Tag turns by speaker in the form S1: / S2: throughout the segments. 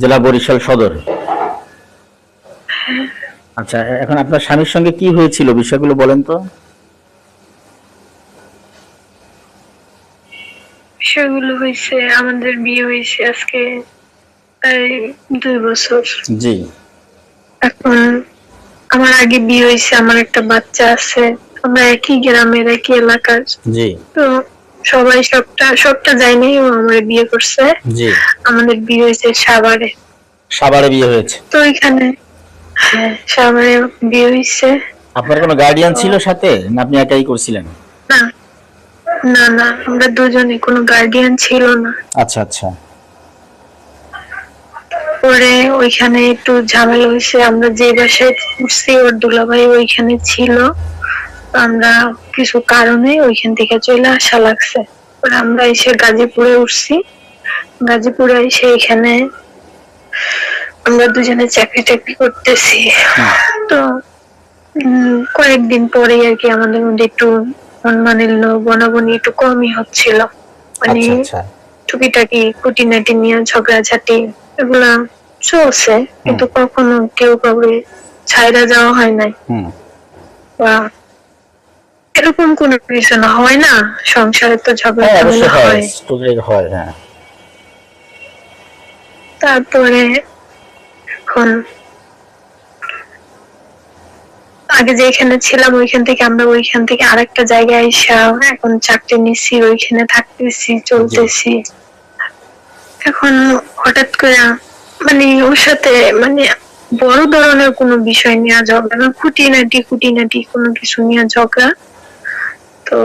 S1: জেলা বরিশাল সদর। আচ্ছা এখন আপনার স্বামীর সঙ্গে কি হয়েছিল? বিষয়গুলো বলেন তো।
S2: বিষয়গুলো হয়েছে আমাদের বিয়ে হয়েছে আজকে প্রায় দুই বছর।
S1: জি।
S2: এখন আমার আগে বিয়ে হয়েছে আমার একটা বাচ্চা আছে। আমরা একই গ্রামের একই এলাকার।
S1: জি।
S2: তো সবাই সবটা সবটা যায়নি ও আমার বিয়ে করছে।
S1: জি।
S2: আমাদের বিয়ে হয়েছে সাভারে।
S1: সাভারে বিয়ে হয়েছে?
S2: তো হ্যাঁ সাভারে বিয়ে হয়েছে।
S1: আপনার কোনো গার্ডিয়ান ছিল সাথে না আপনি একাই করছিলেন?
S2: না না না আমরা দুজনে কোনো গার্ডিয়ান ছিল না।
S1: আচ্ছা আচ্ছা।
S2: পরে ওইখানে একটু ঝামেলা হয়েছে আমরা যে বাসায় উঠছি ওর দুলাভাই ওইখানে ছিল। আমরা কিছু কারণে ওইখান থেকে চলে আসা লাগছে। আমরা এসে গাজীপুরে উঠছি। গাজীপুরে এসে এখানে আমরা দুজনে চাকরি টাকরি করতেছি। তো কয়েকদিন পরে আর কি আমাদের মধ্যে একটু মনমানিল্য বনাবনি একটু কমই হচ্ছিল। মানে
S1: আচ্ছা আচ্ছা।
S2: টুকিটাকি খুঁটিনাটি নিয়ে ঝগড়াঝাটি এগুলা চলছে। কিন্তু কখনো কেউ কাউকে ছাইরা যাওয়া হয় নাই। বা এরকম কোনো কিছু না হয় না? সংসারে তো ঝগড়া
S1: হ্যাঁ হয়
S2: হয়।
S1: হ্যাঁ
S2: তারপরে এখন আগে যেখানে ছিলাম ওইখান থেকে আমরা ওইখান থেকে আরেকটা জায়গায় এসে এখন চাকরি নিচ্ছি ওইখানে থাকতেছি চলতেছি। এখন হঠাৎ করে মানে ওর সাথে মানে বড় ধরনের কোনো বিষয় নিয়ে ঝগড়া খুঁটিনাটি খুঁটিনাটি কোনো কিছু নিয়ে ঝগড়া। তো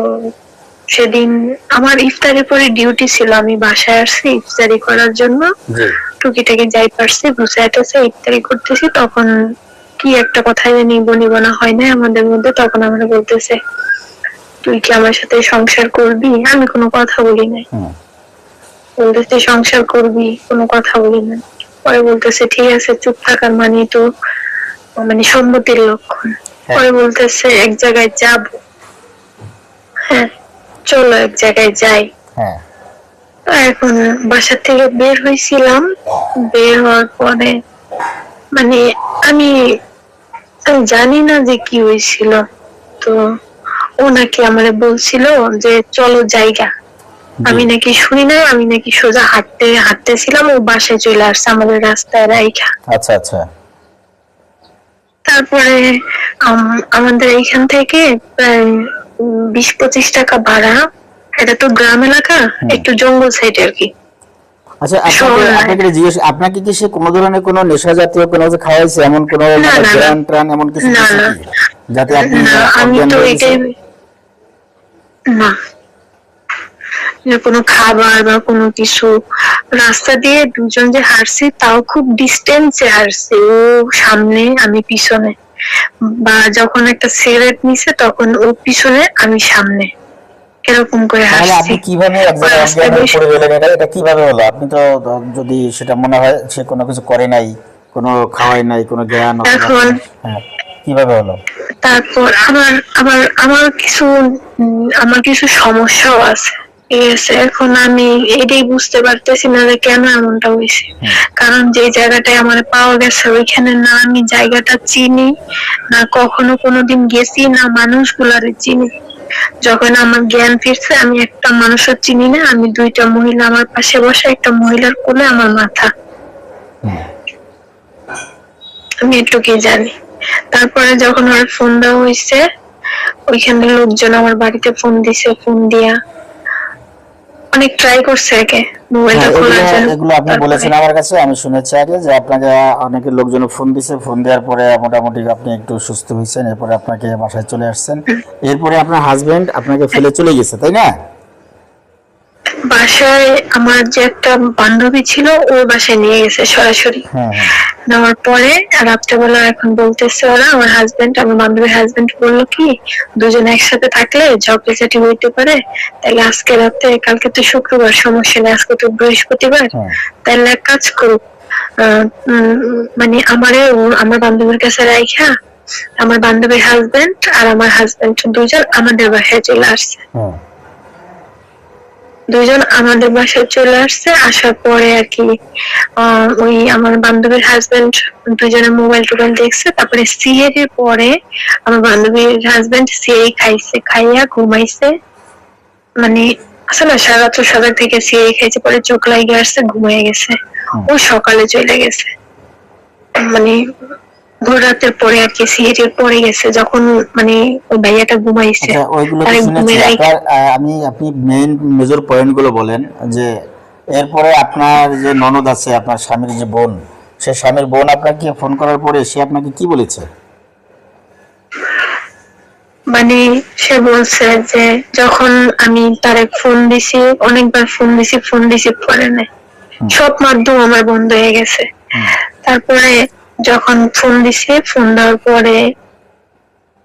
S2: সেদিন আমার ইফতারের পরে ডিউটি ছিল আমি বাসায় আসছি ইফতারি করার জন্য। টুকিটাকি যাই পারছি গুছাই টাছে ইত্যাদি করতেছি তখন কি একটা কথা জানি বনি বনা হয় না আমাদের মধ্যে তখন আমরা বলতেছে তুই কি আমার সাথে সংসার করবি? আমি কোনো কথা বলি নাই। বলতেছে সংসার করবি? কোনো কথা বলি না পরে বলতেছে ঠিক আছে চুপ থাকার মানে তো মানে সম্মতির লক্ষণ।
S1: হ্যাঁ।
S2: পরে বলতেছে এক জায়গায় যাব। চলো এক জায়গায় যাই।
S1: হ্যাঁ।
S2: এখন বাসা থেকে বের হয়েছিলাম। বের হওয়ার পরে মানে আমি আমি জানি না যে কি হয়েছিল। তো ও নাকি আমারে বলছিল যে চলো জায়গা। আমি নাকি শুনি না আমি নাকি সোজা হাঁটতে হাঁটতেছিলাম ও বাসায় চলে আসছে আমাদের রাস্তায় রাইখা।
S1: আচ্ছা আচ্ছা।
S2: তারপরে আম- আমাদের এইখান থেকে প্রায় বিশ পঁচিশ টাকা ভাড়া। এটা তো গ্রাম এলাকা একটু জঙ্গল সাইড আর কি।
S1: আচ্ছা আপনাকে আপনাকে জিজ্ঞেস আপনাকে কি সে কোনো ধরনের কোনো নেশা জাতীয় কোনো খাওয়াইছে এমন কোনো মানে ট্রান এমন কিছু? যাতে আপনি
S2: আমি তো এটাই না। কোনো খাবার বা কোনো কিছু। রাস্তা দিয়ে দুজন যে হাঁটছি তাও খুব ডিস্টেন্সে হাঁটছি। ও সামনে আমি পিছনে। বা যখন একটা সিগারেট নিছে তখন ও পিছনে আমি সামনে। এরকম করে
S1: তাহলে আপনি কীভাবে পড়ে গেলেন এটা এটা কীভাবে হলো? আপনি তো যদি সেটা মনে হয় সে কোনো কিছু করে নাই কোনো খাওয়াই নাই কোনো জ্ঞান হ্যাঁ কীভাবে হলো?
S2: তারপর আমার আবার আমার কিছু আমার কিছু সমস্যাও আছে। এখন আমি এটাই বুঝতে পারতেছি না যে কেন এমনটা হয়েছে। কারণ যে জায়গাটায় আমার পাওয়া গেছে ওইখানে না আমি জায়গাটা চিনি না কখনো কোনোদিন গেছি না মানুষগুলারে চিনি। যখন আমার জ্ঞান ফিরছে আমি একটা মানুষের চিনি না আমি দুইটা মহিলা আমার পাশে বসে একটা মহিলার কোলে আমার মাথা। আমি এটুকুই জানি। তারপরে যখন আমার ফোন দেওয়া হয়েছে ওইখানে লোকজন আমার বাড়িতে ফোন দিছে ফোন দিয়া। অনেক ট্রাই করছে একে। মোবাইলটা
S1: হ্যাঁ,
S2: খোলার
S1: এগুলো
S2: জন্য
S1: এগুলো আপনি বলেছেন আমার কাছে আমি শুনেছি আগে যে আপনাকে অনেকে লোকজন ফোন দিছে ফোন দেওয়ার পরে মোটামুটি আপনি একটু সুস্থ হয়েছেন এরপরে আপনাকে বাসায় চলে আসছেন। এরপরে আপনার হাজবেন্ড আপনাকে ফেলে চলে গেছে তাই না?
S2: বাসায় আমার যে একটা বান্ধবী ছিল ওর বাসায় নিয়ে গেছে সরাসরি।
S1: হ্যাঁ হ্যাঁ।
S2: নেওয়ার পরে রাত্রেবেলা এখন বলতেছে ওরা আমার হাজবেন্ড আমার বান্ধবীর হাজবেন্ড বলল কি দুজন একসাথে থাকলে ঝগড়াঝাটি হইতে পারে। তাহলে আজকে রাতে কালকে তো শুক্রবার সমস্যা নেই আজকে তো বৃহস্পতিবার।
S1: হ্যাঁ।
S2: তাহলে এক কাজ করুক আহ, উম, মানে আমারে আমার বান্ধবীর কাছে রাইখা আমার বান্ধবীর হাজবেন্ড আর আমার হাজবেন্ড দুজন আমাদের বাসায় চলে আসছে। দুজন আমাদের বাসায় চলে আসছে আসার পরে আর কি আহ, ওই আমার বান্ধবীর হাজবেন্ড দুজনে মোবাইল টোবাইল দেখছে তারপরে সিএর পরে আমার বান্ধবীর হাজবেন্ড সিএই খাইছে খাইয়া ঘুমাইছে। মানে আসলে সারা রাত্র সকাল থেকে সিএই খাইছে পরে চোখ লাগিয়ে আসছে ঘুমিয়ে গেছে। ও সকালে চলে গেছে। মানে ভোর রাতের পরে আর কি সিএর পরে গেছে যখন মানে ওই ভাইয়াটা ঘুমাইছে।
S1: আচ্ছা ওইগুলো আমি আপনি মেইন মেজর পয়েন্টগুলো বলেন যে এরপরে আপনার যে ননদ আছে আপনার স্বামীর যে বোন সে স্বামীর বোন আপনাকে ফোন করার পরে সে আপনাকে কি বলেছে?
S2: মানে সে বলছে যে যখন আমি তারে ফোন দিছি অনেকবার ফোন দিছি ফোন রিসিভ করে নাই। সব মাধ্যম আমার বন্ধ হয়ে গেছে। তারপরে যখন ফোন দিছি ফোন দেওয়ার পরে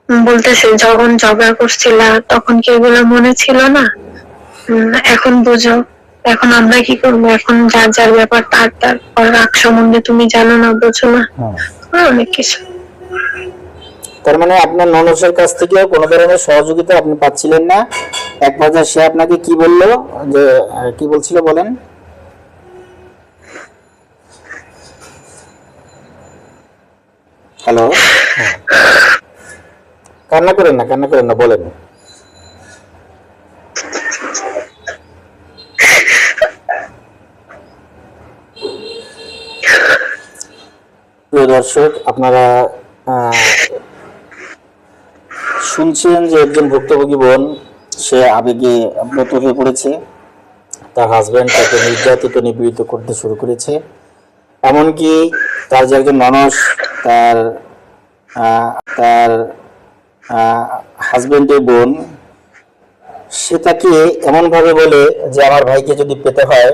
S2: বলতেছে যখন ঝগড়া করছিলা তখন কি এগুলো মনে ছিল না? এখন বুঝো এখন আমরা কি করব? এখন যার যার ব্যাপার তার তার রাগ সম্বন্ধে তুমি জানো না বোঝো না? অনেক কিছু।
S1: তার মানে আপনার ননসের কাছ থেকে কোনো ধরনের সহযোগিতা আপনি পাচ্ছিলেন না? এক পর্যায়ে সে আপনাকে কি বলল? যে কি বলছিল বলেন? হ্যালো কান্না করেন না, কান্না করেন না, বলেন। দর্শক, আপনারা শুনছেন যে একজন ভুক্তভোগী বোন, সে আবেগে আপ্লুত হয়ে পড়েছে। তার হাজবেন্ড তাকে নির্যাতিত, নিপীড়িত করতে শুরু করেছে। এমনকি তার যে একজন মানুষ তার তার হাজবেন্ডের বোন সে তাকে এমনভাবে বলে যে আমার ভাইকে যদি পেতে হয়